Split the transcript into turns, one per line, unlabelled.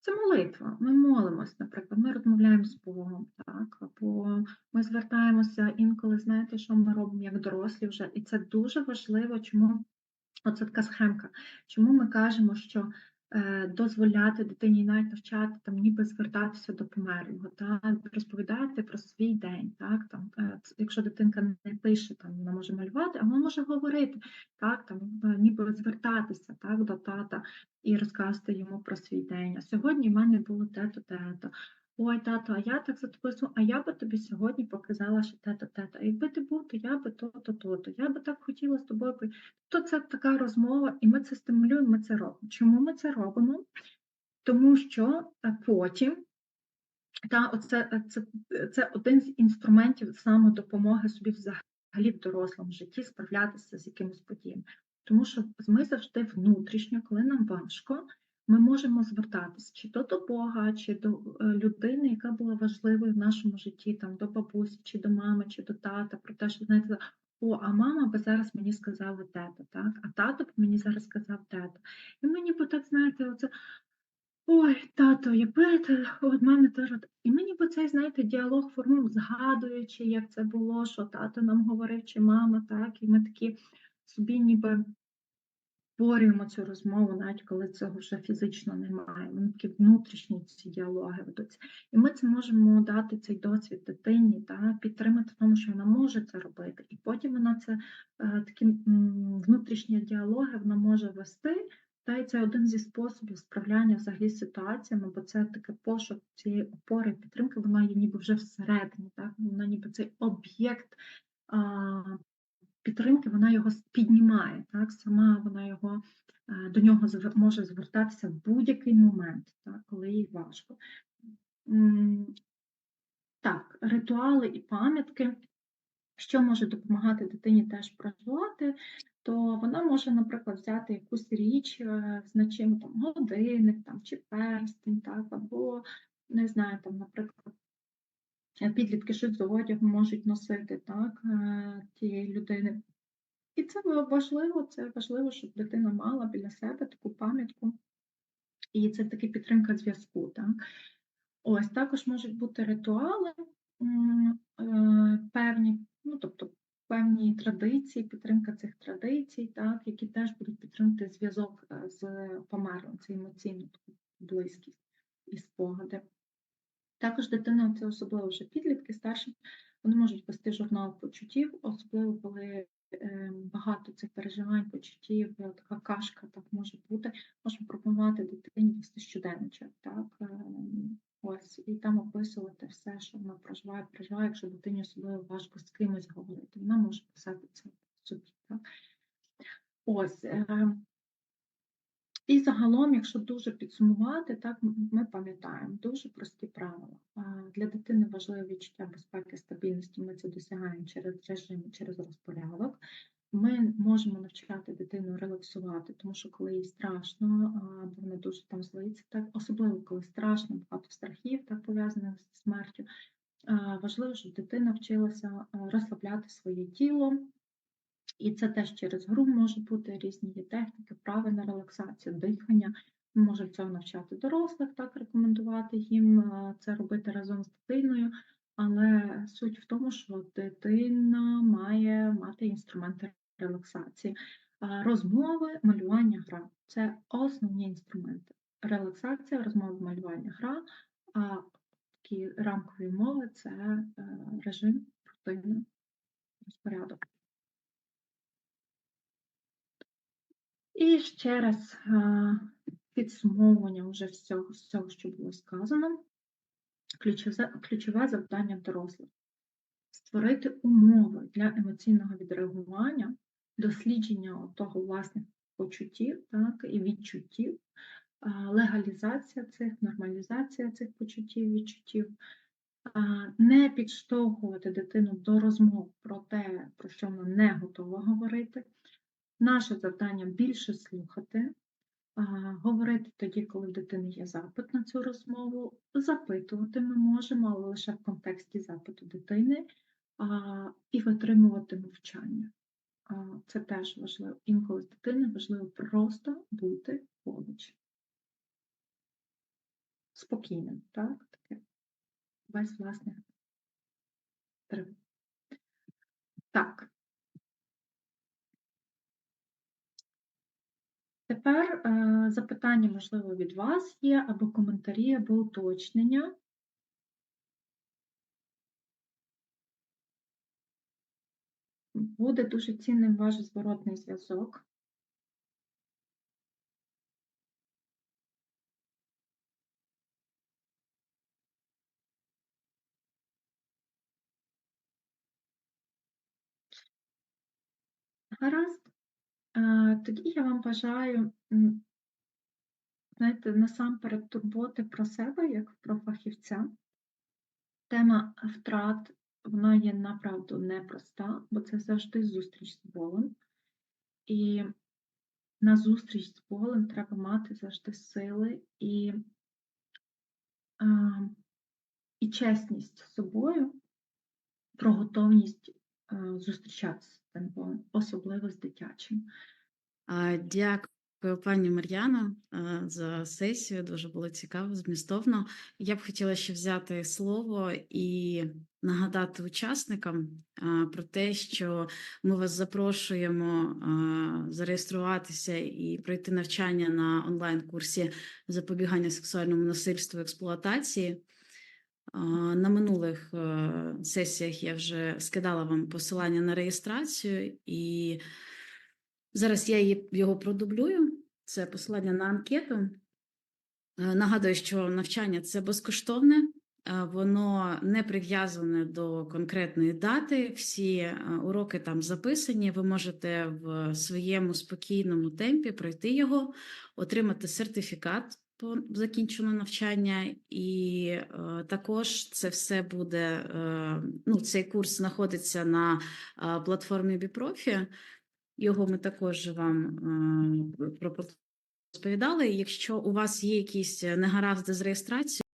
Це молитва. Ми молимось, наприклад, ми розмовляємо з Богом, так, або ми звертаємося інколи, знаєте, що ми робимо як дорослі вже, і це дуже важливо, чому оце така схемка, чому ми кажемо, що дозволяти дитині навіть навчати там, ніби звертатися до померлого, та розповідати про свій день. Так, там, е, Якщо дитинка не пише, там, вона може малювати, а вона може говорити, так, там, е, ніби звертатися так, до тата і розказати йому про свій день. А сьогодні в мене було те-то, те-то. Ой, тато, а я так за тобою, а я би тобі сьогодні показала, що тето, тето. Якби ти був, то я би то-то, то-то. Я би так хотіла з тобою. То це така розмова, і ми це стимулюємо, ми це робимо. Чому ми це робимо? Тому що е, потім та, оце, е, це, це один з інструментів самодопомоги собі взагалі в дорослому житті справлятися з якимось подіями. Тому що ми завжди внутрішньо, коли нам важко ми можемо звертатися чи то до Бога, чи до е, людини, яка була важливою в нашому житті, там до бабусі, чи до мами, чи до тата, про те, що знаєте, о, а мама би зараз мені сказала тето, так, а тато б мені зараз сказав тето. І мені би так, знаєте, оце. Ой, тато, якби ти от мене теж. І мені би цей, знаєте, діалог формув, згадуючи, як це було, що тато нам говорив, чи мама, так, і ми такі собі ніби створюємо цю розмову, навіть коли цього вже фізично немає. Вони такі внутрішні ці діалоги ведуться. І ми це можемо дати цей досвід дитині, та, підтримати в тому, що вона може це робити. І потім вона це е, такі внутрішні діалоги вона може вести. Та й це один зі способів справляння взагалі з ситуаціями, бо це таке пошук цієї опори, підтримки, вона є ніби вже всередині, так? вона ніби цей об'єкт підтримки, вона його піднімає, так, сама вона його е, до нього може звертатися в будь-який момент, так, коли їй важко. Так, ритуали і пам'ятки, що може допомагати дитині теж проживати, то вона може, наприклад, взяти якусь річ, е, значимо там годинник там, чи перстень, так, або, не знаю, там, наприклад, підлітки щось з одягу можуть носити так, е, тієї людини. І це важливо, це важливо, щоб дитина мала біля себе таку пам'ятку. І це таки підтримка зв'язку. Так? Ось також можуть бути ритуали е, певні, ну тобто певні традиції, підтримка цих традицій, так, які теж будуть підтримувати зв'язок е, з померлим, це емоційну близькість і спогади. Також дитина, це особливо вже підлітки, старші, вони можуть вести журнал почуттів, особливо коли ем, багато цих переживань, почуттів, е, така кашка так може бути, можемо пропонувати дитині вести щоденничок. Так? Ем, ось, І там описувати все, що вона проживає, проживає, якщо дитині особливо важко з кимось говорити, вона може писати це собі. Так? Ось, і загалом, якщо дуже підсумувати, так ми пам'ятаємо дуже прості правила. Для дитини важливе відчуття безпеки, стабільності, ми це досягаємо через режим, через розпорядок. Ми можемо навчати дитину релаксувати, тому що коли їй страшно, або вона дуже там злиться, так особливо коли страшно, багато страхів, так пов'язаних з смертю. Важливо, щоб дитина вчилася розслабляти своє тіло, і це теж через гру може бути різні є техніки, вправи на релаксацію, дихання. Ми можемо цього навчати дорослих, так рекомендувати їм е, це робити разом з дитиною. Але суть в тому, що дитина має мати інструменти релаксації. Розмови, малювання, гра це основні інструменти. Релаксація, розмови, малювання, гра, а такі рамкові мови це е, режим, рутина, розпорядок. І ще раз підсумовування вже всього, всього, що було сказано. Ключове, ключове завдання дорослих створити умови для емоційного відреагування, дослідження того власних почуттів так, і відчуттів, легалізація цих, нормалізація цих почуттів, відчуттів, не підштовхувати дитину до розмов про те, про що вона не готова говорити. Наше завдання більше слухати, говорити тоді, коли в дитини є запит на цю розмову, запитувати ми можемо, але лише в контексті запиту дитини, і витримувати мовчання. Це теж важливо. Інколи з дитини важливо просто бути поруч. спокійним, так? Таке, без власних тривог. Так. Тепер е, запитання, можливо, від вас є, або коментарі, або уточнення. Буде дуже цінним ваш зворотний зв'язок. Гаразд. Е, Тоді я вам бажаю, знаєте, насамперед турботи про себе, як про фахівця. Тема втрат, вона є направду непроста, бо це завжди зустріч з болем. І на зустріч з болем треба мати завжди сили і, і чесність з собою, про готовність зустрічатися болем, особливо з дитячим.
Дякую, пані Мар'яно, е, за сесію. Дуже було цікаво, змістовно. Я б хотіла ще взяти слово і нагадати учасникам про те, що ми вас запрошуємо зареєструватися і пройти навчання на онлайн-курсі запобігання сексуальному насильству і експлуатації. На минулих е, сесіях я вже скидала вам посилання на реєстрацію, і зараз я його продублюю. Це посилання на анкету. Е, Нагадую, що навчання це безкоштовне, е, воно не прив'язане до конкретної дати. Всі уроки там записані. Ви можете в своєму спокійному темпі пройти його, отримати сертифікат по закінченню навчання, і е, також це все буде. Е, ну, цей курс знаходиться на е, платформі Біпрофі. Його ми також вам е, розповідали. Якщо у вас є якісь негаразди з реєстрацією,